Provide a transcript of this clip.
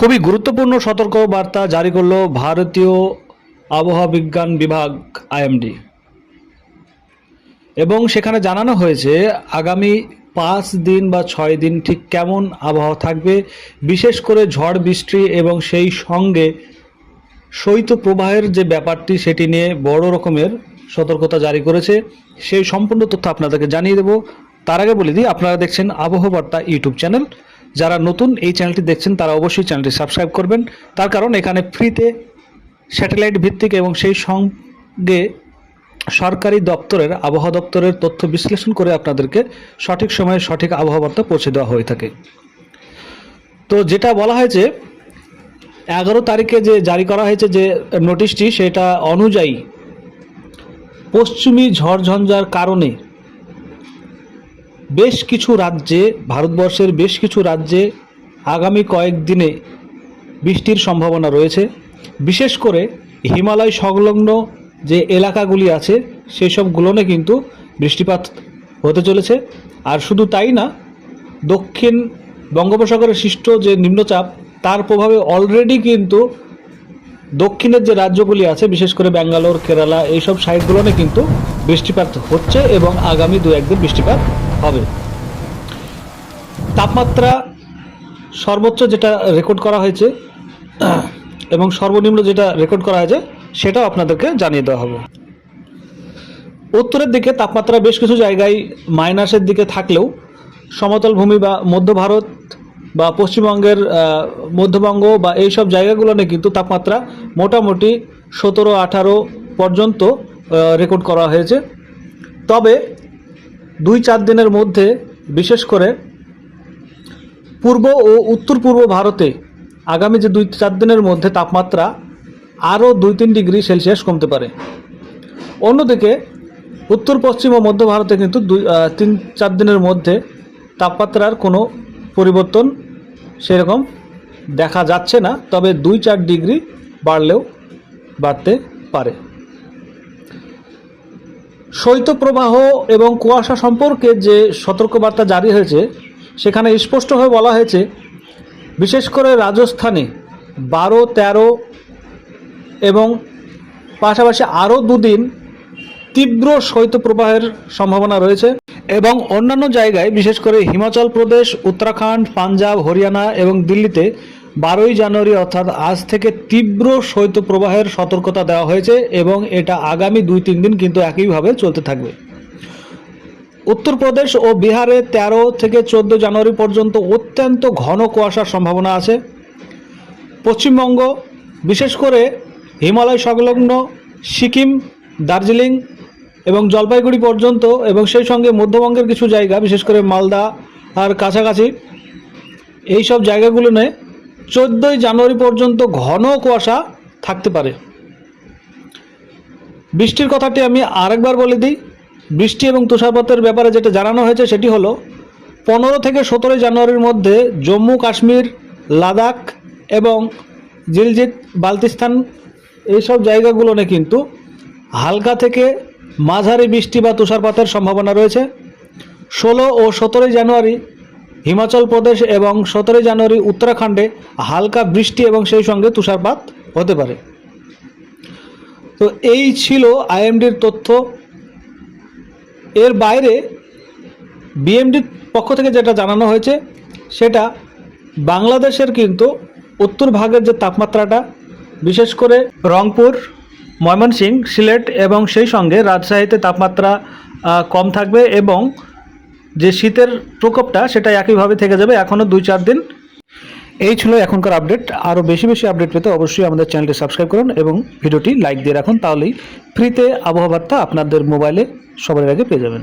খুবই গুরুত্বপূর্ণ সতর্ক বার্তা জারি করল ভারতীয় আবহাওয়া বিজ্ঞান বিভাগ আইএমডি এবং সেখানে জানানো হয়েছে, আগামী পাঁচ দিন বা ছয় দিন ঠিক কেমন আবহাওয়া থাকবে, বিশেষ করে ঝড়, বৃষ্টি এবং সেই সঙ্গে শৈত্য প্রবাহের যে ব্যাপারটি, সেটি নিয়ে বড় রকমের সতর্কতা জারি করেছে। সেই সম্পূর্ণ তথ্য আপনাদেরকে জানিয়ে দেব। তার আগে বলে দিই, আপনারা দেখছেন আবহাওয়া বার্তা ইউটিউব চ্যানেল। যারা নতুন এই চ্যানেলটি দেখছেন, তারা অবশ্যই চ্যানেলটি সাবস্ক্রাইব করবেন। তার কারণ এখানে ফ্রিতে স্যাটেলাইট ভিত্তিক এবং সেই সঙ্গে সরকারি দপ্তরের, আবহাওয়া দপ্তরের তথ্য বিশ্লেষণ করে আপনাদেরকে সঠিক সময়ে সঠিক আবহাওয়া বার্তা পৌঁছে দেওয়া হয়ে থাকে। তো যেটা বলা হয়েছে এগারো তারিখে যে জারি করা হয়েছে যে নোটিশটি, সেটা অনুযায়ী পশ্চিমী ঝড়ঝঞ্ঝার কারণে বেশ কিছু রাজ্যে, ভারতবর্ষের বেশ কিছু রাজ্যে আগামী কয়েকদিনে বৃষ্টির সম্ভাবনা রয়েছে। বিশেষ করে হিমালয় সংলগ্ন যে এলাকাগুলি আছে সেই সবগুলোনে কিন্তু বৃষ্টিপাত হতে চলেছে। আর শুধু তাই না, দক্ষিণ বঙ্গোপসাগরে সৃষ্ট যে নিম্নচাপ, তার প্রভাবে অলরেডি কিন্তু দক্ষিণের যে রাজ্যগুলি আছে, বিশেষ করে ব্যাঙ্গালোর, কেরালা, এইসব সাইডগুলোনে কিন্তু বৃষ্টিপাত হচ্ছে এবং আগামী দু একদিন বৃষ্টিপাত হবে। তাপমাত্রা সর্বোচ্চ যেটা রেকর্ড করা হয়েছে, এবং সর্বনিম্ন যেটা রেকর্ড করা হয়েছে, সেটাও আপনাদেরকে জানিয়ে দেওয়া হবে। উত্তরের দিকে তাপমাত্রা বেশ কিছু জায়গায় মাইনাসের দিকে থাকলেও সমতল ভূমি বা মধ্য ভারত বা পশ্চিমবঙ্গের মধ্যবঙ্গ বা এই সব জায়গাগুলোনে কিন্তু তাপমাত্রা মোটামুটি সতেরো আঠারো পর্যন্ত রেকর্ড করা হয়েছে। তবে দুই চার দিনের মধ্যে, বিশেষ করে পূর্ব ও উত্তর পূর্ব ভারতে আগামী যে দুই চার দিনের মধ্যে তাপমাত্রা আরও দুই তিন ডিগ্রি সেলসিয়াস কমতে পারে। অন্যদিকে, উত্তর, পশ্চিম ও মধ্য ভারতে কিন্তু দুই তিন চার দিনের মধ্যে তাপমাত্রার কোনো পরিবর্তন সেরকম দেখা যাচ্ছে না, তবে দুই চার ডিগ্রি বাড়লেও বাড়তে পারে। শৈত্যপ্রবাহ এবং কুয়াশা সম্পর্কে যে সতর্কবার্তা জারি হয়েছে, সেখানে স্পষ্টভাবে বলা হয়েছে, বিশেষ করে রাজস্থানে বারো, তেরো এবং পাশাপাশি আরও দুদিন তীব্র শৈত্যপ্রবাহের সম্ভাবনা রয়েছে এবং অন্যান্য জায়গায়, বিশেষ করে হিমাচল প্রদেশ, উত্তরাখণ্ড, পাঞ্জাব, হরিয়ানা এবং দিল্লিতে বারোই জানুয়ারি, অর্থাৎ আজ থেকে তীব্র শৈত্যপ্রবাহের সতর্কতা দেওয়া হয়েছে এবং এটা আগামী দুই তিন দিন কিন্তু একইভাবে চলতে থাকবে। উত্তরপ্রদেশ ও বিহারে তেরো থেকে চোদ্দ জানুয়ারি পর্যন্ত অত্যন্ত ঘন কুয়াশার সম্ভাবনা আছে। পশ্চিমবঙ্গ, বিশেষ করে হিমালয় সংলগ্ন সিকিম, দার্জিলিং এবং জলপাইগুড়ি পর্যন্ত এবং সেই সঙ্গে মধ্যবঙ্গের কিছু জায়গা, বিশেষ করে মালদা আর কাছাকাছি এই সব জায়গাগুলো জায়গাগুলোনে চোদ্দোই জানুয়ারি পর্যন্ত ঘন কুয়াশা থাকতে পারে। বৃষ্টির কথাটি আমি আরেকবার বলে দিই। বৃষ্টি এবং তুষারপাতের ব্যাপারে যেটা জানানো হয়েছে সেটি হলো, পনেরো থেকে সতেরোই জানুয়ারির মধ্যে জম্মু, কাশ্মীর, লাদাখ এবং জিলজিত, বালতিস্তান এইসব জায়গাগুলোনে কিন্তু হালকা থেকে মাঝারি বৃষ্টি বা তুষারপাতের সম্ভাবনা রয়েছে। ষোলো ও সতেরোই জানুয়ারি হিমাচল প্রদেশ এবং সতেরোই জানুয়ারি উত্তরাখণ্ডে হালকা বৃষ্টি এবং সেই সঙ্গে তুষারপাত হতে পারে। তো এই ছিল আইএমডির তথ্য। এর বাইরে বিএমডির পক্ষ থেকে যেটা জানানো হয়েছে, সেটা বাংলাদেশের কিন্তু উত্তর ভাগের যে তাপমাত্রাটা, বিশেষ করে রংপুর, ময়মনসিংহ, সিলেট এবং সেই সঙ্গে রাজশাহীতে তাপমাত্রা কম থাকবে এবং যে শীতের প্রকোপটা সেটা একইভাবে থেকে যাবে এখনও দুই চার দিন। এই ছিল এখনকার আপডেট। আরও বেশি বেশি আপডেট পেতে অবশ্যই আমাদের চ্যানেলটি সাবস্ক্রাইব করুন এবং ভিডিওটি লাইক দিয়ে রাখুন, তাহলেই ফ্রিতে আবহাওয়া বার্তা আপনাদের মোবাইলে সবার আগে পেয়ে যাবেন।